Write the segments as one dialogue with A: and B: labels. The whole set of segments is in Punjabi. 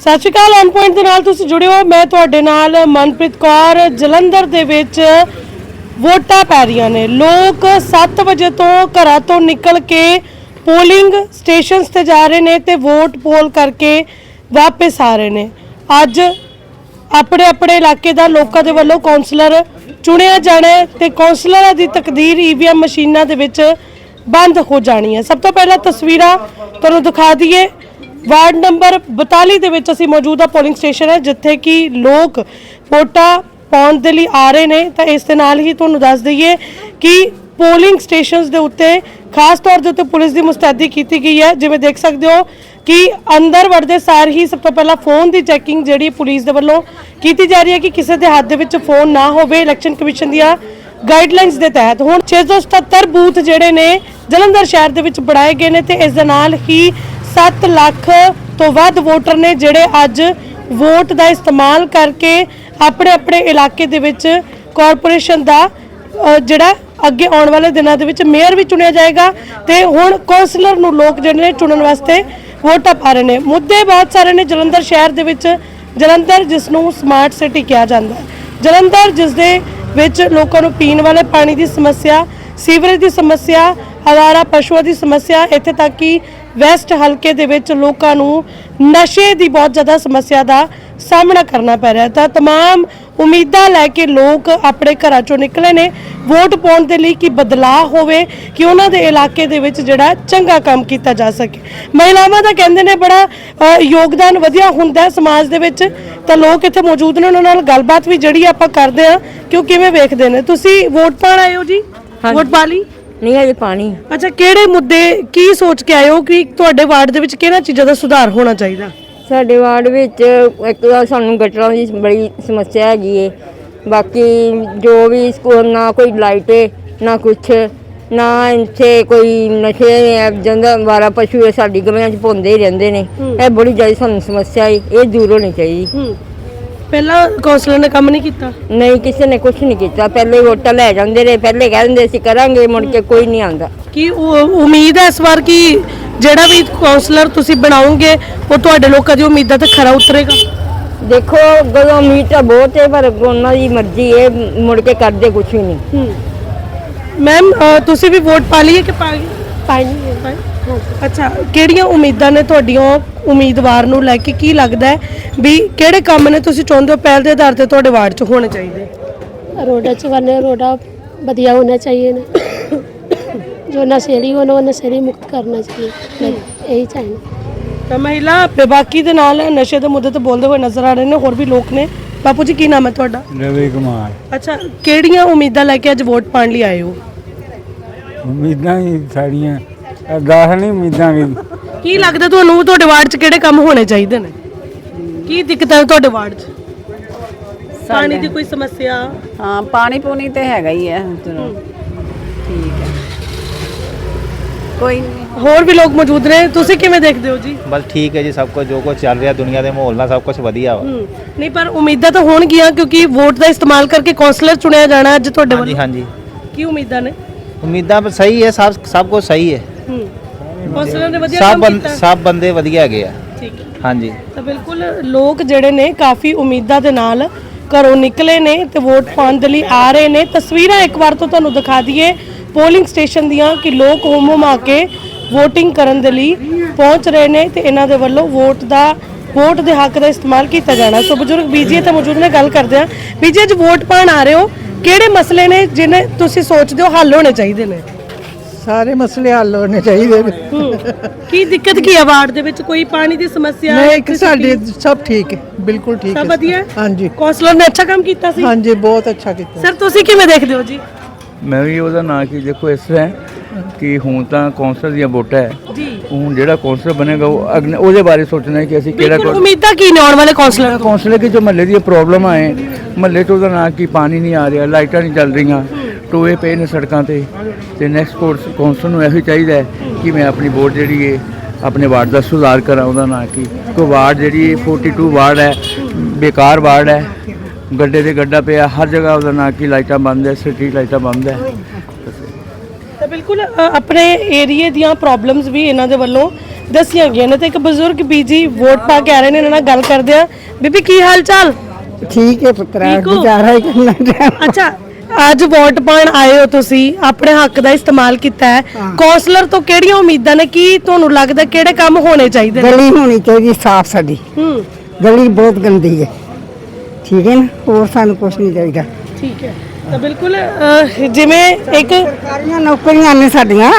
A: ਸਤਿ ਸ਼੍ਰੀ ਅਕਾਲ ਔਨ ਪੁਆਇੰਟ ਦੇ ਨਾਲ ਤੁਸੀਂ ਜੁੜੇ ਹੋ। ਮੈਂ ਤੁਹਾਡੇ ਨਾਲ ਮਨਪ੍ਰੀਤ ਕੌਰ। ਜਲੰਧਰ ਦੇ ਵਿੱਚ ਵੋਟਾਂ ਪੈ ਰਹੀਆਂ ਨੇ। ਲੋਕ 7 ਵਜੇ ਤੋਂ ਘਰਾਂ ਤੋਂ ਨਿਕਲ ਕੇ ਪੋਲਿੰਗ ਸਟੇਸ਼ਨਸ ਤੇ ਜਾ ਰਹੇ ਨੇ ਤੇ ਵੋਟ ਪੋਲ ਕਰਕੇ ਵਾਪਸ ਆ ਰਹੇ ਨੇ। ਅੱਜ ਆਪਣੇ ਆਪਣੇ ਇਲਾਕੇ ਦਾ ਲੋਕਾਂ ਦੇ ਵੱਲੋਂ ਕਾਉਂਸਲਰ ਚੁਣਿਆ ਜਾਣਾ ਹੈ ਤੇ ਕਾਉਂਸਲਰਾਂ ਦੀ ਤਕਦੀਰ ਈਵੀਐਮ ਮਸ਼ੀਨਾਂ ਦੇ ਵਿੱਚ ਬੰਦ ਹੋ ਜਾਣੀ ਹੈ। ਸਭ ਤੋਂ ਪਹਿਲਾਂ ਤਸਵੀਰਾਂ ਤੁਹਾਨੂੰ ਦਿਖਾ ਦਈਏ। ਵਾਰਡ ਨੰਬਰ 42 ਦੇ ਵਿੱਚ ਅਸੀਂ ਮੌਜੂਦ ਆ, ਪੋਲਿੰਗ ਸਟੇਸ਼ਨ ਹੈ, ਜਿੱਥੇ ਕਿ ਲੋਕ ਵੋਟਾਂ ਪਾਉਣ ਦੇ ਲਈ ਆ ਰਹੇ ਨੇ। ਤਾਂ ਇਸ ਦੇ ਨਾਲ ਹੀ ਤੁਹਾਨੂੰ ਦੱਸ ਦਈਏ ਕਿ ਪੋਲਿੰਗ ਸਟੇਸ਼ਨਸ ਦੇ ਉੱਤੇ ਖਾਸ ਤੌਰ ਦੇ ਉੱਤੇ ਪੁਲਿਸ ਦੀ ਮੁਸਤੈਦੀ ਕੀਤੀ ਗਈ ਹੈ। ਜਿਵੇਂ ਦੇਖ ਸਕਦੇ ਹੋ ਕਿ ਅੰਦਰ ਵੜਦੇ ਸਾਰ ਹੀ ਸਭ ਤੋਂ ਪਹਿਲਾਂ ਫੋਨ ਦੀ ਚੈਕਿੰਗ ਜਿਹੜੀ ਪੁਲਿਸ ਦੇ ਵੱਲੋਂ ਕੀਤੀ ਜਾ ਰਹੀ ਹੈ ਕਿ ਕਿਸੇ ਦੇ ਹੱਥ ਦੇ ਵਿੱਚ ਫੋਨ ਨਾ ਹੋਵੇ ਇਲੈਕਸ਼ਨ ਕਮਿਸ਼ਨ ਦੀਆਂ ਗਾਈਡਲਾਈਨਸ ਦੇ ਤਹਿਤ। ਹੁਣ 677 ਬੂਥ ਜਿਹੜੇ ਨੇ ਜਲੰਧਰ ਸ਼ਹਿਰ ਦੇ ਵਿੱਚ ਬਣਾਏ ਗਏ ਨੇ ਤੇ ਇਸ ਦੇ ਨਾਲ ਹੀ 7 ਲੱਖ ਤੋਂ ਵੱਧ ਵੋਟਰ ਨੇ ਜਿਹੜੇ ਅੱਜ ਵੋਟ ਦਾ ਇਸਤੇਮਾਲ ਕਰਕੇ ਆਪਣੇ ਆਪਣੇ ਇਲਾਕੇ ਦੇ ਵਿੱਚ ਕਾਰਪੋਰੇਸ਼ਨ ਦਾ ਜਿਹੜਾ ਅੱਗੇ ਆਉਣ ਵਾਲੇ ਦਿਨਾਂ ਦੇ ਵਿੱਚ ਮੇਅਰ ਵੀ ਚੁਣਿਆ ਜਾਏਗਾ ਤੇ ਹੁਣ ਕੌਂਸਲਰ ਨੂੰ ਲੋਕ ਜਿਹੜੇ ਨੇ ਚੁਣਨ ਵਾਸਤੇ ਵੋਟਾਂ ਪਾ ਰਹੇ ਨੇ। ਮੁੱਦੇ ਬਹੁਤ ਸਾਰੇ ਨੇ ਜਲੰਧਰ ਸ਼ਹਿਰ ਦੇ ਵਿੱਚ। ਜਲੰਧਰ ਜਿਸ ਨੂੰ ਸਮਾਰਟ ਸਿਟੀ ਕਿਹਾ ਜਾਂਦਾ ਹੈ। ਜਲੰਧਰ ਜਿਸ ਦੇ ਵਿੱਚ ਲੋਕਾਂ ਨੂੰ ਪੀਣ ਵਾਲੇ ਪਾਣੀ ਦੀ ਸਮੱਸਿਆ, ਸੀਵਰੇਜ ਦੀ ਸਮੱਸਿਆ ਹਵਾਰਾ ਪਸ਼ੂਆਂ ਦੀ ਸਮੱਸਿਆ, ਇੱਥੇ ਤੱਕ ਕਿ ਵੈਸਟ ਹਲਕੇ ਦੇ ਵਿੱਚ ਲੋਕਾਂ ਨੂੰ ਨਸ਼ੇ ਦੀ ਬਹੁਤ ਜ਼ਿਆਦਾ ਸਮੱਸਿਆ ਦਾ ਸਾਹਮਣਾ ਕਰਨਾ ਪੈ ਰਿਹਾ ਹੈ। ਤਾਂ तमाम ਉਮੀਦਾਂ ਲੈ ਕੇ ਲੋਕ ਆਪਣੇ ਘਰਾਂ ਚੋਂ ਨਿਕਲੇ ਨੇ ਵੋਟ ਪਾਉਣ ਦੇ ਲਈ ਕਿ ਬਦਲਾਅ ਹੋਵੇ ਕਿ ਉਹਨਾਂ ਦੇ ਇਲਾਕੇ ਦੇ ਵਿੱਚ ਜਿਹੜਾ ਚੰਗਾ ਕੰਮ ਕੀਤਾ ਜਾ ਸਕੇ ਮਹਿਲਾਵਾਂ ਦਾ ਕਹਿੰਦੇ ਨੇ ਬੜਾ ਅ, ਯੋਗਦਾਨ ਵਧੀਆ ਹੁੰਦਾ ਹੈ ਸਮਾਜ ਦੇ ਵਿੱਚ ਤਾਂ ਲੋਕ ਇੱਥੇ ਮੌਜੂਦ ਨੇ ਉਹਨਾਂ ਨਾਲ ਗੱਲਬਾਤ ਵੀ ਜਿਹੜੀ ਆਪਾਂ ਕਰਦੇ ਆ ਕਿ ਉਹ ਕਿਵੇਂ ਵੇਖਦੇ ਨੇ ਤੁਸੀਂ ਵੋਟ ਪਾਉਣ ਆਏ ਹੋ ਜੀ
B: ਹਾਂਜੀ।
A: ਵੋਟ ਪਾ ਲਈ
B: ਨਹੀਂ ਹਜੇ ਪਾਣੀ
A: ਅੱਛਾ ਕਿਹੜੇ ਮੁੱਦੇ ਕੀ ਸੋਚ ਕੇ ਆਏ ਹੋ ਕਿ ਤੁਹਾਡੇ ਵਾਰਡ ਦੇ ਵਿੱਚ ਕਿਹਨਾਂ ਚੀਜ਼ਾਂ ਦਾ ਸੁਧਾਰ ਹੋਣਾ ਚਾਹੀਦਾ?
B: ਸਾਡੇ ਵਾਰਡ ਵਿੱਚ ਇੱਕ ਤਾਂ ਸਾਨੂੰ ਗਟਰਾਂ ਦੀ ਬੜੀ ਸਮੱਸਿਆ ਹੈਗੀ ਏ। ਬਾਕੀ ਜੋ ਵੀ ਸਕੂਲ ਨਾ ਕੋਈ ਲਾਈਟ ਏ ਨਾ ਕੁਛ ਨਾ ਇੱਥੇ ਕੋਈ ਨਸ਼ੇ ਹੈ ਜਾਂਦਾ ਵਾਰਾ ਪਸ਼ੂ ਇਹ ਸਾਡੀ ਗਲੀਆਂ 'ਚ ਭੁੰਦੇ ਹੀ ਰਹਿੰਦੇ ਨੇ। ਇਹ ਬੜੀ ਜ਼ਿਆਦਾ ਸਾਨੂੰ ਸਮੱਸਿਆ ਏ ਇਹ ਦੂਰ ਹੋਣੀ ਚਾਹੀਦੀ।
A: ਹੂੰ। ਪਹਿਲਾਂ ਕਾਉਂਸਲਰ ਨੇ ਕੰਮ ਨਹੀਂ ਕੀਤਾ?
B: ਨਹੀਂ ਕਿਸੇ ਨੇ ਕੁਛ ਨਹੀਂ ਕੀਤਾ। ਪਹਿਲੇ ਵੋਟਾਂ ਲੈ ਜਾਂਦੇ ਰਹੇ। ਪਹਿਲੇ ਕਹਿ ਦਿੰਦੇ ਅਸੀਂ ਕਰਾਂਗੇ ਮੁੜ ਕੇ ਕੋਈ ਨਹੀਂ ਆਂਦਾ
A: ਕੀ ਉਹ- ਉਮੀਦ ਹੈ ਇਸ ਵਾਰ ਕਿ ਜਿਹੜਾ ਵੀ ਕਾਉਂਸਲਰ ਤੁਸੀਂ ਬਣਾਓਗੇ ਉਹ ਤੁਹਾਡੇ ਲੋਕਾਂ ਦੀ ਉਮੀਦਾਂ ਤੇ ਖਰਾ ਉਤਰੇਗਾ?
B: ਦੇਖੋ ਗਦੋਂ ਮੀਟ ਤਾਂ ਬਹੁਤ ਹੈ ਪਰ ਉਹਨਾਂ ਦੀ ਮਰਜ਼ੀ ਏ ਮੁੜ ਕੇ ਕਰਦੇ ਕੁਛ ਵੀ ਨਹੀਂ।
A: ਹੂੰ। ਮੈਮ ਤੁਸੀਂ ਵੀ ਵੋਟ ਪਾ ਲਈ ਹੈ ਕਿ ਪਾ ਗਏ
B: ਪਾਣੀ
A: ਅੱਛਾ ਕਿਹੜੀਆਂ ਉਮੀਦਾਂ ਨੇ ਤੁਹਾਡੀਆਂ ਉਮੀਦਵਾਰ ਨੂੰ ਲੈ ਕੇ? ਕੀ ਲੱਗਦਾ ਵੀ ਕਿਹੜੇ ਕੰਮ ਨੇ ਤੁਸੀਂ ਚਾਹੁੰਦੇ ਹੋ? ਪਹਿਲ ਦੇ ਆਧਾਰ ਤੇ ਤੁਹਾਡੇ ਵਾਰਡ 'ਚ ਹੋਣੇ ਚਾਹੀਦੇ।
C: ਰੋਡਾ ਚ ਬਣੇ ਰੋਡਾ ਵਧੀਆ ਹੋਣਾ ਚਾਹੀਏ ਨੇ। ਜੋ ਨਸ਼ੇੜੀ ਉਹਨਾਂ ਨੂੰ ਨਸ਼ੇੜੀ ਮੁਕਤ ਕਰਨਾ ਚਾਹੀਏ। ਇਹੀ ਚਾਹੀਦਾ
A: ਤਾਂ ਮਹਿਲਾ ਬੇਬਾਕੀ ਦੇ ਨਾਲ ਨਸ਼ੇ ਦੇ ਮੁੱਦੇ ਤੇ ਬੋਲਦੇ ਹੋਏ ਨਜ਼ਰ ਆ ਰਹੇ ਨੇ ਹੋਰ ਵੀ ਲੋਕ ਨੇ। ਬਾਪੂ ਜੀ ਕੀ ਨਾਮ ਹੈ ਤੁਹਾਡਾ?
D: ਰਵੀ ਕੁਮਾਰ।
A: ਅੱਛਾ ਕਿਹੜੀਆਂ ਉਮੀਦਾਂ ਲੈ ਕੇ ਅੱਜ ਵੋਟ ਪਾਣ ਲਈ ਆਏ ਹੋ?
D: ਉਮੀਦਾਂ ਹੀ ਸਾਡੀਆਂ ਅਰਦਾਸ ਨਹੀਂ ਉਮੀਦਾਂ ਵੀ।
A: ਕੀ ਲੱਗਦਾ ਤੁਹਾਨੂੰ ਤੁਹਾਡੇ ਵਾਰਡ 'ਚ ਕਿਹੜੇ ਕੰਮ ਹੋਣੇ ਚਾਹੀਦੇ ਨੇ? ਕੀ ਦਿੱਕਤ ਹੈ ਤੁਹਾਡੇ ਵਾਰਡ 'ਚ? ਪਾਣੀ ਦੀ ਕੋਈ ਸਮੱਸਿਆ?
E: ਹਾਂ ਪਾਣੀ ਪੂਣੀ ਤੇ ਹੈਗਾ ਹੀ ਹੈ ਚਲੋ ਠੀਕ ਹੈ। ਕੋਈ ਨਹੀਂ।
A: ਹੋਰ ਵੀ ਲੋਕ ਮੌਜੂਦ ਨੇ ਤੁਸੀਂ ਕਿਵੇਂ ਦੇਖਦੇ ਹੋ ਜੀ?
F: ਬਸ ਠੀਕ ਹੈ ਜੀ ਸਭ ਕੁਝ ਜੋ ਕੁਝ ਚੱਲ ਰਿਹਾ ਦੁਨੀਆ ਦੇ ਮਾਹੌਲ ਨਾਲ ਸਭ ਕੁਝ ਵਧੀਆ ਵਾ।
A: ਨਹੀਂ ਪਰ ਉਮੀਦਾਂ ਤਾਂ ਹੋਣਗੀਆਂ ਕਿਉਂਕਿ ਵੋਟ ਦਾ ਇਸਤੇਮਾਲ ਕਰਕੇ ਕਾਉਂਸਲਰ ਚੁਣਿਆ ਜਾਣਾ ਅੱਜ ਤੁਹਾਡੇ
F: ਹਾਂਜੀ
A: ਵੱਲੋਂ।
F: ਹਾਂਜੀ।
A: ਕੀ ਉਮੀਦਾਂ ਨੇ?
F: ਉਮੀਦਾਂ ਪਰ ਸਹੀ ਹੈ ਸਭ ਸਭ ਕੁਝ ਸਹੀ ਹੈ।
A: ਹੂੰ ਕਾਉਂਸਲਰ ਨੇ ਵਧੀਆ
F: ਸਭ
A: ਕੰਮ
F: ਬੰਦ
A: ਕੀਤਾ।
F: ਸਭ ਬੰਦੇ ਵਧੀਆ ਹੈਗੇ ਆ।
A: ਠੀਕ ਹੈ।
F: ਹਾਂਜੀ।
A: ਤਾਂ ਬਿਲਕੁਲ ਲੋਕ ਜਿਹੜੇ ਨੇ ਕਾਫੀ ਉਮੀਦਾਂ ਦੇ ਨਾਲ ਘਰੋਂ ਨਿਕਲੇ ਨੇ ਤੇ ਵੋਟ ਪਾਉਣ ਦੇ ਲਈ ਆ ਰਹੇ ਨੇ। ਤਸਵੀਰਾਂ ਇੱਕ ਵਾਰ ਤੋਂ ਤੁਹਾਨੂੰ ਦਿਖਾ ਦਈਏ। ਪੋਲਿੰਗ ਸਟੇਸ਼ਨ ਦੀਆਂ ਕਿ ਲੋਕ ਹੁਮ ਹੁਮਾ ਕੇ VOTING ਕਰਨ ਦੇ ਲਈ ਪਹੁੰਚ ਰਹੇ ਨੇ ਤੇ ਇਹਨਾਂ ਦੇ ਵੱਲੋਂ ਵੋਟ ਦਾ ਵੋਟ ਦੇ ਹੱਕ ਦਾ ਇਸਤੇਮਾਲ ਕੀਤਾ ਜਾਣਾ। ਸੋ ਬਜ਼ੁਰਗ ਬੀਜੀ ਤੇ ਮੌਜੂਦ ਨੇ ਗੱਲ ਕਰਦੇ ਆ ਬੀਜੀ ਅੱਜ ਵੋਟ ਪਾਉਣ ਆ ਰਹੇ ਹੋ। ਕਿਹੜੇ ਮਸਲੇ ਨੇ ਜਿਹਨੇ ਤੁਸੀਂ ਸੋਚਦੇ ਹੋ ਹੱਲ ਹੋਣੇ ਚਾਹੀਦੇ ਨੇ?
G: ਸਾਰੇ ਮਸਲੇ ਹੱਲ ਹੋਣੇ ਚਾਹੀਦੇ ਨੇ।
A: ਕੀ ਦਿੱਕਤ ਕੀ ਹੈ ਵਾਰਡ ਦੇ ਵਿੱਚ? ਕੋਈ ਪਾਣੀ ਦੀ ਸਮੱਸਿਆ?
G: ਨਹੀਂ ਇੱਕ
A: electricity?
G: ਸਾਡੇ ਸਭ ਠੀਕ ਹੈ ਬਿਲਕੁਲ ਠੀਕ ਹੈ
A: ਸਭ ਵਧੀਆ?
G: ਹਾਂਜੀ।
A: ਕੌਂਸਲਰ ਨੇ ਅੱਛਾ ਕੰਮ ਕੀਤਾ ਸੀ?
G: ਹਾਂਜੀ ਬਹੁਤ ਅੱਛਾ ਕੀਤਾ।
A: ਸਰ ਤੁਸੀਂ ਕਿਵੇਂ ਦੇਖਦੇ ਹੋ ਜੀ?
H: ਮੈਂ ਵੀ ਉਹਦਾ ਨਾਂ ਕੀ ਦੇਖੋ ਇਸ ਤਰ੍ਹਾਂ ਹੈ ਕਿ ਹੁਣ ਤਾਂ ਕੌਂਸਲ ਦੀਆਂ ਵੋਟਾਂ ਹੈ।
A: ਜੀ।
H: ਹੁਣ ਜਿਹੜਾ ਕੌਂਸਲ ਬਣੇਗਾ ਉਹ ਅਗਲੇ ਉਹਦੇ ਬਾਰੇ ਸੋਚਣਾ ਹੈ ਕਿ ਅਸੀਂ ਕਿਹੜਾ
A: ਬਿਲਕੁਲ ਉਮੀਦਾਂ ਕੀ ਨੇ ਆਉਣ ਵਾਲੇ ਕੌਂਸਲਰ ਤੋਂ?
H: ਕੌਂਸਲ ਕਿ ਜੋ ਮਹੱਲੇ ਦੀਆਂ ਪ੍ਰੋਬਲਮ ਆਏ ਮਹੱਲੇ 'ਚ ਉਹਦਾ ਨਾਂ ਕੀ? ਪਾਣੀ ਨਹੀਂ ਆ ਰਿਹਾ ਲਾਈਟਾਂ ਨਹੀਂ ਚੱਲ ਰਹੀਆਂ। ਟੋਏ ਪਏ ਨੇ ਸੜਕਾਂ ਤੇ ਤੇ ਨੈਕਸਟ ਕੋਰਸ ਕੌਂਸਲ ਨੂੰ ਇਹੋ ਚਾਹੀਦਾ ਹੈ ਕਿ ਮੈਂ ਆਪਣੀ ਵੋਟ ਜਿਹੜੀ ਹੈ ਆਪਣੇ ਵਾਰਡ ਦਾ ਸੁਧਾਰ ਕਰਾਂ ਉਹਦਾ ਨਾਂ ਕੀ ਕੋਈ ਵਾਰਡ ਜਿਹੜੀ 42 ਵਾਰਡ ਹੈ ਬੇਕਾਰ ਵਾਰਡ ਹੈ ਗੱਡੇ ਦੇ ਗੱਡਾ ਪਿਆ ਹਰ ਜਗ੍ਹਾ ਉਹਦਾ ਨਾਂ ਕੀ ਲਾਈਟਾਂ ਬੰਦ ਹੈ ਸਟਰੀਟ ਲਾਈਟਾਂ ਬੰਦ ਹੈ।
A: ਤਾਂ ਬਿਲਕੁਲ ਆਪਣੇ ਏਰੀਏ ਦੀਆਂ ਪ੍ਰੋਬਲਮਸ ਵੀ ਇਹਨਾਂ ਦੇ ਵੱਲੋਂ ਦੱਸੀਆਂ ਗਈਆਂ ਨੇ ਤੇ ਇੱਕ ਬਜ਼ੁਰਗ ਬੀਜੀ ਵੋਟ ਪਾ ਕੇ ਆ ਰਹੇ ਨੇ ਇਹਨਾਂ ਨਾਲ ਗੱਲ ਕਰਦੇ ਆ ਬੀਬੀ ਕੀ ਹਾਲ ਚਾਲ?
G: ਠੀਕ ਹੈ ਪੁੱਤਰਾ
A: ਠੀਕ ਹੋ?
G: ਗੁਜ਼ਾਰਾ ਹੀ ਕਰਨਾ
A: ਅੱਛਾ ਅੱਜ ਵੋਟ ਪਾਣ ਆਏ ਹੋ ਤੁਸੀਂ ਆਪਣੇ ਹੱਕ ਦਾ ਇਸਤੇਮਾਲ ਕੀਤਾ ਹੈ। ਕੌਂਸਲਰ ਤੋਂ ਕਿਹੜੀਆਂ ਉਮੀਦਾਂ ਨੇ? ਕੀ ਤੁਹਾਨੂੰ ਲੱਗਦਾ ਕਿਹੜੇ ਕੰਮ ਹੋਣੇ ਚਾਹੀਦੇ ਨੇ?
G: ਗਲੀ ਹੋਣੀ ਚਾਹੀਦੀ ਸਾਫ਼ ਸਾਡੀ।
A: ਹੂੰ।
G: ਗਲੀ ਬਹੁਤ ਗੰਦੀ ਹੈ। ਠੀਕ ਹੈ ਨਾ? ਹੋਰ ਸਾਨੂੰ ਕੁਝ ਨਹੀਂ ਚਾਹੀਦਾ।
A: ਠੀਕ ਹੈ। ਤਾਂ ਬਿਲਕੁਲ ਅਹ, ਜਿਵੇਂ ਇੱਕ
G: ਸਰਕਾਰੀਆਂ ਨੌਕਰੀਆਂ ਨੇ ਸਾਡੀਆਂ।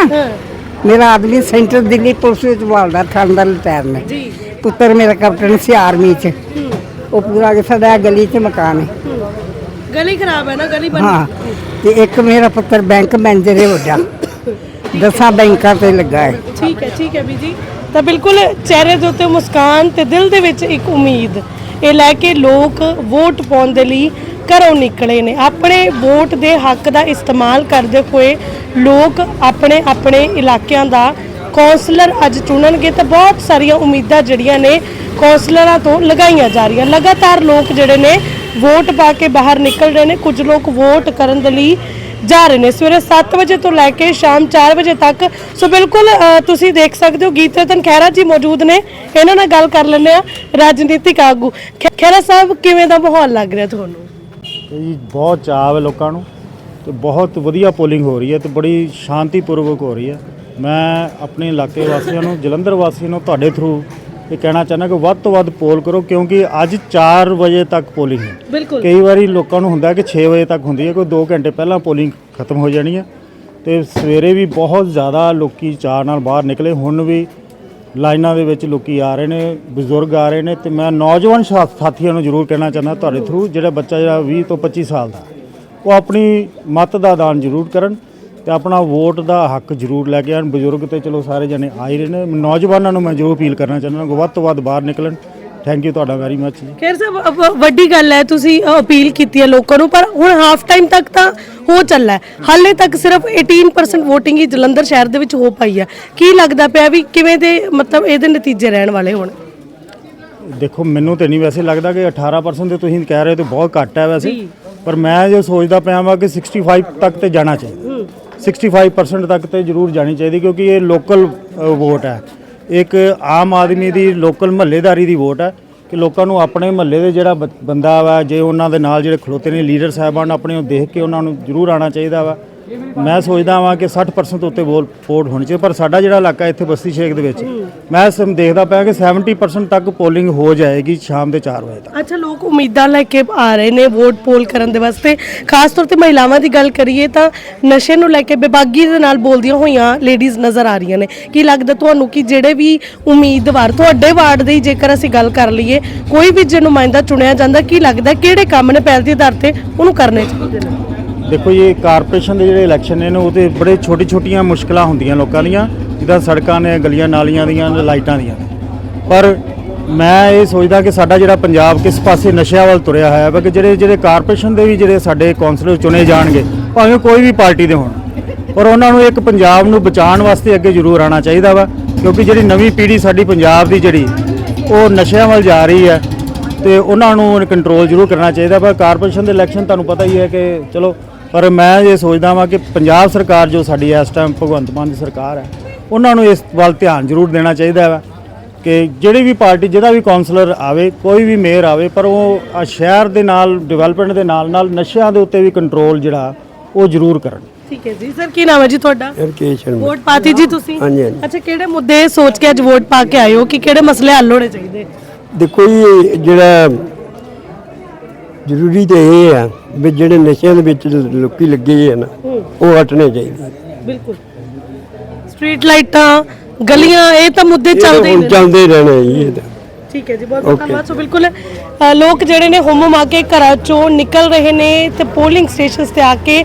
G: ਮੇਰਾ ਆਦਮੀ ਸੈਂਟਰ ਦਿੱਲੀ ਪੁਲਿਸ ਵਿੱਚ ਵਾਲਦਾ ਥਾਣਦਾਰ ਰਿਟਾਇਰ ਨੇ।
A: ਜੀ।
G: ਪੁੱਤਰ ਮੇਰਾ ਕੈਪਟਨ ਸੀ ਆਰਮੀ 'ਚ। ਉਹ ਪੂਰਾ ਕਿ ਸਾਡਾ ਗਲੀ 'ਚ ਮਕਾਨ ਹੈ।
A: ਗਲੀ ਖਰਾਬ ਹੈ ਨਾ ਗਲੀ ਬਣ
G: ਹਾਂ ਤੇ ਇੱਕ ਮੇਰਾ ਪੁੱਤਰ ਬੈਂਕ ਮੈਨੇਜਰ ਹੈ ਵੱਡਾ। ਦਸਾਂ ਬੈਂਕਾਂ ਤੇ ਲੱਗਾ ਹੈ।
A: ਠੀਕ ਹੈ ਠੀਕ ਹੈ ਬੀਜੀ। ਤਾਂ ਬਿਲਕੁਲ ਚਿਹਰੇ ਦੇ ਉੱਤੇ ਮੁਸਕਾਨ ਤੇ ਦਿਲ ਦੇ ਵਿੱਚ ਇੱਕ ਉਮੀਦ। ਇਹ ਲੈ ਕੇ ਲੋਕ ਵੋਟ ਪਾਉਣ ਦੇ ਲਈ ਘਰੋਂ ਨਿਕਲੇ ਨੇ। ਆਪਣੇ ਵੋਟ ਦੇ ਹੱਕ ਦਾ ਇਸਤੇਮਾਲ ਕਰਦੇ ਹੋਏ ਲੋਕ ਆਪਣੇ ਆਪਣੇ ਇਲਾਕਿਆਂ ਦਾ ਕੌਂਸਲਰ ਅੱਜ ਚੁਣਨਗੇ ਤਾਂ ਬਹੁਤ ਸਾਰੀਆਂ ਉਮੀਦਾਂ ਜਿਹੜੀਆਂ ਨੇ ਕੌਂਸਲਰਾਂ ਤੋਂ ਲਗਾਈਆਂ ਜਾ ਰਹੀਆਂ। ਲਗਾਤਾਰ ਲੋਕ ਜਿਹੜੇ ਨੇ ਵੋਟ ਪਾ ਕੇ ਬਾਹਰ ਨਿਕਲ ਰਹੇ ਨੇ। ਕੁਝ ਲੋਕ ਵੋਟ ਕਰਨ ਦੇ ਲਈ ਜਾ ਰਹੇ ਨੇ। ਸਵੇਰੇ 7 ਵਜੇ ਤੋਂ ਲੈ ਕੇ ਸ਼ਾਮ 4 ਵਜੇ ਤੱਕ। ਸੋ ਬਿਲਕੁਲ ਤੁਸੀਂ ਦੇਖ ਸਕਦੇ ਹੋ ਗੀਤ ਰਤਨ ਖਹਿਰਾ ਜੀ ਮੌਜੂਦ ਨੇ। ਇਹਨਾਂ ਨਾਲ ਗੱਲ ਕਰ ਲੈਂਦੇ ਆ ਰਾਜਨੀਤਿਕ ਆਗੂ। ਖਹਿਰਾ ਸਾਹਿਬ, ਕਿਵੇਂ ਦਾ ਮਾਹੌਲ ਲੱਗ ਰਿਹਾ ਤੁਹਾਨੂੰ?
I: ਜੀ, ਬਹੁਤ ਚਾਅ ਹੈ ਲੋਕਾਂ ਨੂੰ ਤੇ ਬਹੁਤ ਵਧੀਆ ਪੋਲਿੰਗ ਹੋ ਰਹੀ ਹੈ ਤੇ ਬੜੀ ਸ਼ਾਂਤੀਪੂਰਵਕ ਹੋ ਰਹੀ ਹੈ। ਮੈਂ ਆਪਣੇ ਇਲਾਕੇ ਵਾਸੀਆਂ ਨੂੰ, ਜਲੰਧਰ ਵਾਸੀਆਂ ਨੂੰ, ਤੁਹਾਡੇ ਥਰੂ ਇਹ ਕਹਿਣਾ ਚਾਹੁੰਦਾ ਕਿ ਵੱਧ ਤੋਂ ਵੱਧ ਪੋਲ ਕਰੋ ਕਿਉਂਕਿ ਅੱਜ 4 ਵਜੇ ਤੱਕ ਪੋਲਿੰਗ ਹੈ।
A: ਬਿਲਕੁਲ।
I: ਕਈ ਵਾਰੀ ਲੋਕਾਂ ਨੂੰ ਹੁੰਦਾ ਕਿ 6 ਵਜੇ ਤੱਕ ਹੁੰਦੀ ਹੈ ਕੋਈ 2 ਘੰਟੇ ਪਹਿਲਾਂ ਪੋਲਿੰਗ ਖਤਮ ਹੋ ਜਾਣੀ ਹੈ। ਤੇ ਸਵੇਰੇ ਵੀ ਬਹੁਤ ਜ਼ਿਆਦਾ ਲੋਕੀ ਚਾਅ ਨਾਲ ਬਾਹਰ ਨਿਕਲੇ ਹੁਣ ਵੀ ਲਾਈਨਾਂ ਦੇ ਵਿੱਚ ਲੋਕੀ ਆ ਰਹੇ ਨੇ ਬਜ਼ੁਰਗ ਆ ਰਹੇ ਨੇ। ਤੇ ਮੈਂ ਨੌਜਵਾਨ ਸਾਥੀਆਂ ਨੂੰ ਜ਼ਰੂਰ ਕਹਿਣਾ ਚਾਹੁੰਦਾ ਤੁਹਾਡੇ ਥਰੂ ਜਿਹੜਾ ਬੱਚਾ ਜਿਹੜਾ 20 ਤੋਂ 25 ਸਾਲ ਦਾ ਉਹ ਆਪਣੀ ਮਤ ਦਾ ਦਾਨ ਜ਼ਰੂਰ ਕਰਨ। ਤੇ ਆਪਣਾ ਵੋਟ ਦਾ ਹੱਕ ਜ਼ਰੂਰ ਲੈ ਕੇ ਆਣ ਬਜ਼ੁਰਗ ਤੇ ਚਲੋ ਸਾਰੇ ਜਣੇ ਆ ਹੀ ਰਹੇ ਨੇ। ਨੌਜਵਾਨਾਂ ਨੂੰ ਮੈਂ ਜ਼ਰੂਰ ਅਪੀਲ ਕਰਨਾ ਚਾਹੁੰਦਾ ਕਿ ਵੱਧ ਤੋਂ ਵੱਧ ਬਾਹਰ ਨਿਕਲਣ। ਥੈਂਕ ਯੂ ਤੁਹਾਡਾ ਵੈਰੀ ਮੱਚ ਜੀ।
A: ਖੈਰ ਸਾਹਿਬ ਵ- ਵੱਡੀ ਗੱਲ ਹੈ ਤੁਸੀਂ ਅਪੀਲ ਕੀਤੀ ਹੈ ਲੋਕਾਂ ਨੂੰ ਪਰ ਹੁਣ ਹਾਫ ਟਾਈਮ ਤੱਕ ਤਾਂ ਹੋ ਚੱਲਾ ਹੈ। ਹਾਲੇ ਤੱਕ ਸਿਰਫ 18% VOTING ਹੀ ਜਲੰਧਰ ਸ਼ਹਿਰ ਦੇ ਵਿੱਚ ਹੋ ਪਾਈ ਹੈ। ਕੀ ਲੱਗਦਾ ਪਿਆ ਵੀ ਕਿਵੇਂ ਦੇ ਮਤਲਬ ਇਹਦੇ ਨਤੀਜੇ ਰਹਿਣ ਵਾਲੇ ਹੁਣ?
I: ਦੇਖੋ ਮੈਨੂੰ ਤੇ ਨਹੀਂ ਵੈਸੇ ਲੱਗਦਾ ਕਿ 18% ਤੇ ਤੁਸੀਂ ਕਹਿ ਰਹੇ ਹੋ ਤੇ ਬਹੁਤ ਘੱਟ ਹੈ ਵੈਸੇ। ਪਰ ਮੈਂ ਜੋ ਸੋਚਦਾ ਪਿਆ ਵਾਂ ਕਿ 65 ਤੱਕ ਤੇ ਜਾਣਾ ਚਾਹੀਦਾ। 65% ਤੱਕ ਤੇ ਜ਼ਰੂਰ ਜਾਣੀ ਚਾਹੀਦੀ ਕਿਉਂਕਿ ਇਹ ਲੋਕਲ ਵੋਟ ਹੈ। ਇੱਕ ਆਮ ਆਦਮੀ ਦੀ ਲੋਕਲ ਮਹੱਲੇਦਾਰੀ ਦੀ ਵੋਟ ਹੈ ਕਿ ਲੋਕਾਂ ਨੂੰ ਆਪਣੇ ਮਹੱਲੇ ਦੇ ਜਿਹੜਾ ਬ- ਬੰਦਾ ਵਾ, ਜੇ ਉਹਨਾਂ ਦੇ ਨਾਲ ਜਿਹੜੇ ਖਲੋਤੇ ਨੇ, ਲੀਡਰ ਸਾਹਿਬਾਨ, ਆਪਣੇ ਉਹ ਦੇਖ ਕੇ ਉਹਨਾਂ ਨੂੰ ਜ਼ਰੂਰ ਆਉਣਾ ਚਾਹੀਦਾ ਵਾ। ਮੈਂ ਸੋਚਦਾ ਵਾਂ ਕਿ 60% ਉੱਤੇ ਵੋਟ ਵੋਟ ਹੋਣੀ ਚਾਹੀਦੀ, ਪਰ ਸਾਡਾ ਜਿਹੜਾ ਇਲਾਕਾ ਇੱਥੇ ਬਸਤੀ ਸ਼ੇਖ ਦੇ ਵਿੱਚ, ਮੈਂ ਸਮ, ਦੇਖਦਾ ਪਿਆ ਕਿ 70% ਤੱਕ ਪੋਲਿੰਗ ਹੋ ਜਾਏਗੀ ਸ਼ਾਮ ਦੇ 4 ਵਜੇ ਤੱਕ।
A: ਅੱਛਾ, ਲੋਕ ਉਮੀਦਾਂ ਲੈ ਕੇ ਆ ਰਹੇ ਨੇ ਵੋਟ ਪੋਲ ਕਰਨ ਦੇ ਵਾਸਤੇ। ਖਾਸ ਤੌਰ ਤੇ ਮਹਿਲਾਵਾਂ ਦੀ ਗੱਲ ਕਰੀਏ ਤਾਂ ਨਸ਼ੇ ਨੂੰ ਲੈ ਕੇ ਬੇਬਾਗੀ ਦੇ ਨਾਲ ਬੋਲਦੀਆਂ ਹੋਈਆਂ ਲੇਡੀਜ਼ ਨਜ਼ਰ ਆ ਰਹੀਆਂ ਨੇ। ਕੀ ਲੱਗਦਾ ਤੁਹਾਨੂੰ ਕਿ ਜਿਹੜੇ ਵੀ ਉਮੀਦਵਾਰ ਤੁਹਾਡੇ ਵਾਰਡ ਦੇ ਜੇਕਰ ਅਸੀਂ ਗੱਲ ਕਰ ਲਈਏ, ਕੋਈ ਵੀ ਜੇ ਨੁਮਾਇੰਦਾ ਚੁਣਿਆ ਜਾਂਦਾ, ਕੀ ਲੱਗਦਾ ਕਿਹੜੇ ਕੰਮ ਨੇ ਪਹਿਲ ਦੇ ਆਧਾਰ ਤੇ ਉਹਨੂੰ ਕਰਨੇ ਚਾਹੀਦੇ ਨੇ?
I: ਦੇਖੋ ਜੀ ਕਾਰਪੋਰੇਸ਼ਨ ਦੇ ਜਿਹੜੇ ਇਲੈਕਸ਼ਨ ਨੇ ਉਹ ਉਹਦੇ ਬੜੇ ਛੋਟੀ ਛੋਟੀਆਂ ਮੁਸ਼ਕਲਾਂ ਹੁੰਦੀਆਂ ਲੋਕਾਂ ਦੀਆਂ, ਜਿੱਦਾਂ ਸੜਕਾਂ ਨੇ, ਗਲੀਆਂ ਨਾਲੀਆਂ ਦੀਆਂ ਲਾਈਟਾਂ ਦੀਆਂ ਪਰ ਮੈਂ ਇਹ ਸੋਚਦਾ ਕਿ ਸਾਡਾ ਜਿਹੜਾ ਪੰਜਾਬ ਕਿਸ ਪਾਸੇ ਨਸ਼ਿਆਂ ਵੱਲ ਤੁਰਿਆ ਹੋਇਆ ਹੈ ਕਿ ਜਿਹੜੇ ਜਿਹੜੇ ਕਾਰਪੋਰੇਸ਼ਨ ਦੇ ਵੀ ਜਿਹੜੇ ਸਾਡੇ ਕੌਂਸਲਰ ਚੁਣੇ ਜਾਣਗੇ, ਭਾਵੇਂ ਕੋਈ ਵੀ ਪਾਰਟੀ ਦੇ ਹੋਣ, ਪਰ ਉਹਨਾਂ ਨੂੰ ਇੱਕ ਪੰਜਾਬ ਨੂੰ ਬਚਾਉਣ ਵਾਸਤੇ ਅੱਗੇ ਜ਼ਰੂਰ ਆਉਣਾ ਚਾਹੀਦਾ ਵਾ, ਕਿਉਂਕਿ ਜਿਹੜੀ ਨਵੀਂ ਪੀੜ੍ਹੀ ਸਾਡੀ ਪੰਜਾਬ ਦੀ ਜਿਹੜੀ, ਉਹ ਨਸ਼ਿਆਂ ਵੱਲ ਜਾ ਰਹੀ ਹੈ, ਤੇ ਉਹਨਾਂ ਨੂੰ ਕੰਟਰੋਲ ਜ਼ਰੂਰ ਕਰਨਾ ਚਾਹੀਦਾ ਪਰ ਕਾਰਪੋਰੇਸ਼ਨ ਦੇ ਇਲੈਕਸ਼ਨ ਤੁਹਾਨੂੰ ਪਤਾ ਹੀ ਹੈ ਕਿ ਚਲੋ ਪਰ ਮੈਂ ਇਹ ਸੋਚਦਾ ਵਾਂ ਕਿ ਪੰਜਾਬ ਸਰਕਾਰ ਜੋ ਸਾਡੀ ਇਸ ਟਾਈਮ ਭਗਵੰਤ ਮਾਨ ਦੀ ਸਰਕਾਰ ਹੈ ਉਹਨਾਂ ਨੂੰ ਇਸ ਵੱਲ ਧਿਆਨ ਜ਼ਰੂਰ ਦੇਣਾ ਚਾਹੀਦਾ ਵਾ ਕਿ ਜਿਹੜੀ ਵੀ ਪਾਰਟੀ ਜਿਹਦਾ ਵੀ ਕਾਉਂਸਲਰ ਆਵੇ ਕੋਈ ਵੀ ਮੇਅਰ ਆਵੇ ਪਰ ਉਹ ਆ ਸ਼ਹਿਰ ਦੇ ਨਾਲ ਡਿਵੈਲਪਮੈਂਟ ਦੇ ਨਾਲ ਨਾਲ ਨਸ਼ਿਆਂ ਦੇ ਉੱਤੇ ਵੀ ਕੰਟਰੋਲ ਜਿਹੜਾ ਉਹ ਜ਼ਰੂਰ ਕਰਨ।
A: ਠੀਕ ਹੈ ਜੀ। ਸਰ ਕੀ ਨਾਮ ਹੈ ਜੀ ਤੁਹਾਡਾ?
J: ਰਕੇਸ਼ ਸ਼ਰਮਾ।
A: ਵੋਟ ਪਾਤੀ ਜੀ ਤੁਸੀਂ?
J: ਹਾਂਜੀ, ਹਾਂਜੀ।
A: ਅੱਛਾ ਕਿਹੜੇ ਮੁੱਦੇ ਸੋਚ ਕੇ ਅੱਜ ਵੋਟ ਪਾ ਕੇ ਆਏ ਹੋ ਕਿ ਕਿਹੜੇ ਮਸਲੇ ਹੱਲ ਹੋਣੇ ਚਾਹੀਦੇ?
J: ਦੇਖੋ ਜੀ ਜਿਹੜਾ ਜ਼ਰੂਰੀ ਤੇ ਇਹ ਆ ਵੀ ਜਿਹੜੇ ਨਸ਼ਿਆਂ ਦੇ ਵਿੱਚ ਲੋਕੀ ਲੱਗੇ ਆ ਨਾ ਉਹ ਹਟਣੇ ਚਾਹੀਦੇ।
A: ਬਿਲਕੁਲ। ਸਟਰੀਟ ਲਾਈਟਾਂ ਗਲੀਆਂ ਇਹ ਤਾਂ ਮੁੱਦੇ ਚੱਲਦੇ ਹੀ
J: ਹੁਣ
A: ਨੇ
J: ਚੱਲਦੇ ਰਹਿਣੇ ਜੀ ਇਹ ਤਾਂ।
A: ਠੀਕ ਹੈ ਜੀ ਬਹੁਤ ਬਹੁਤ ਧੰਨਵਾਦ। ਸੋ ਬਿਲਕੁਲ ਅ, ਲੋਕ ਜਿਹੜੇ ਨੇ ਹੁਮ ਹੁਮਾ ਕੇ ਘਰਾਂ ਚੋਂ ਨਿਕਲ ਰਹੇ ਨੇ ਤੇ ਪੋਲਿੰਗ ਸਟੇਸ਼ਨਸ ਤੇ ਆ ਕੇ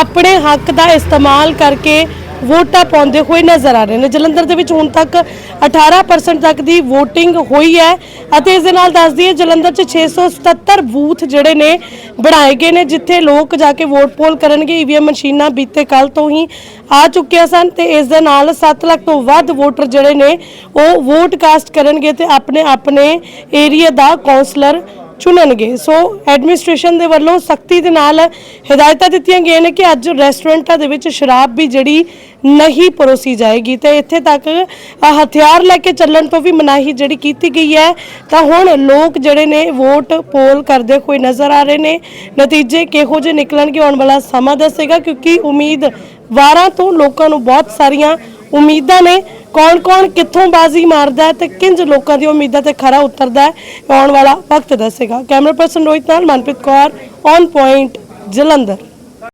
A: ਆਪਣੇ ਹੱਕ ਦਾ ਇਸਤੇਮਾਲ ਕਰਕੇ ਵੋਟਾਂ ਪਾਉਂਦੇ ਹੋਏ ਨਜ਼ਰ ਆ ਰਹੇ ਨੇ। ਜਲੰਧਰ ਦੇ ਵਿੱਚ ਹੁਣ ਤੱਕ 18% ਤੱਕ ਦੀ VOTING ਹੋਈ ਹੈ ਅਤੇ ਇਸ ਦੇ ਨਾਲ ਦੱਸ ਦਈਏ, ਜਲੰਧਰ 'ਚ 677 ਬੂਥ ਜਿਹੜੇ ਨੇ ਬਣਾਏ ਗਏ ਨੇ, ਜਿੱਥੇ ਲੋਕ ਜਾ ਕੇ ਵੋਟ ਪੋਲ ਕਰਨਗੇ। ਈਵੀਐਮ ਮਸ਼ੀਨਾਂ ਬੀਤੇ ਕੱਲ ਤੋਂ ਹੀ ਆ ਚੁੱਕੀਆਂ ਸਨ ਤੇ ਇਸ ਦੇ ਨਾਲ 7 ਲੱਖ ਤੋਂ ਵੱਧ ਵੋਟਰ ਜਿਹੜੇ ਨੇ, ਉਹ ਵੋਟ ਕਾਸਟ ਕਰਨਗੇ ਤੇ ਆਪਣੇ ਆਪਣੇ ਏਰੀਆ ਦਾ ਕਾਉਂਸਲਰ ਚੁਣਨਗੇ। ਸੋ ਐਡਮਿਨਿਸਟ੍ਰੇਸ਼ਨ ਦੇ ਵੱਲੋਂ ਸਖਤੀ ਦੇ ਨਾਲ ਹਦਾਇਤਾਂ ਦਿੱਤੀਆਂ ਗਈਆਂ ਨੇ ਕਿ ਅੱਜ ਰੈਸਟੋਰੈਂਟਾਂ ਦੇ ਵਿੱਚ ਸ਼ਰਾਬ ਵੀ ਜਿਹੜੀ ਨਹੀਂ ਪਰੋਸੀ ਜਾਏਗੀ ਤੇ ਇੱਥੇ ਤੱਕ ਹਥਿਆਰ ਲੈ ਕੇ ਚੱਲਣ ਤੋਂ ਵੀ ਮਨਾਹੀ ਜਿਹੜੀ ਕੀਤੀ ਗਈ ਹੈ, ਤਾਂ ਹੁਣ ਲੋਕ ਜਿਹੜੇ ਨੇ ਵੋਟ ਪੋਲ ਕਰਦੇ ਹੋਏ ਨਜ਼ਰ ਆ ਰਹੇ ਨੇ। ਨਤੀਜੇ ਕਿਹੋ ਜਿਹੇ ਨਿਕਲਣਗੇ ਆਉਣ ਵਾਲਾ ਸਮਾਂ ਦੱਸੇਗਾ, ਕਿਉਂਕਿ ਉਮੀਦ ਵਾਰਾਂ ਤੋਂ ਲੋਕਾਂ ਨੂੰ ਬਹੁਤ ਸਾਰੀਆਂ ਉਮੀਦਾਂ ਨੇ। ਕੌਣ-ਕੌਣ ਕਿੱਥੋਂ ਬਾਜ਼ੀ ਮਾਰਦਾ ਹੈ ਤੇ ਕਿੰਜ ਲੋਕਾਂ ਦੀਆਂ ਉਮੀਦਾਂ ਤੇ ਖਰਾ ਉਤਰਦਾ ਹੈ ਆਉਣ ਵਾਲਾ ਵਕਤ ਦੱਸੇਗਾ। ਕੈਮਰਾ ਪਰਸਨ ਰੋਹਿਤ ਨਾਲ ਮਨਪ੍ਰੀਤ ਕੌਰ ਔਨ ਪੁਆਇੰਟ ਜਲੰਧਰ।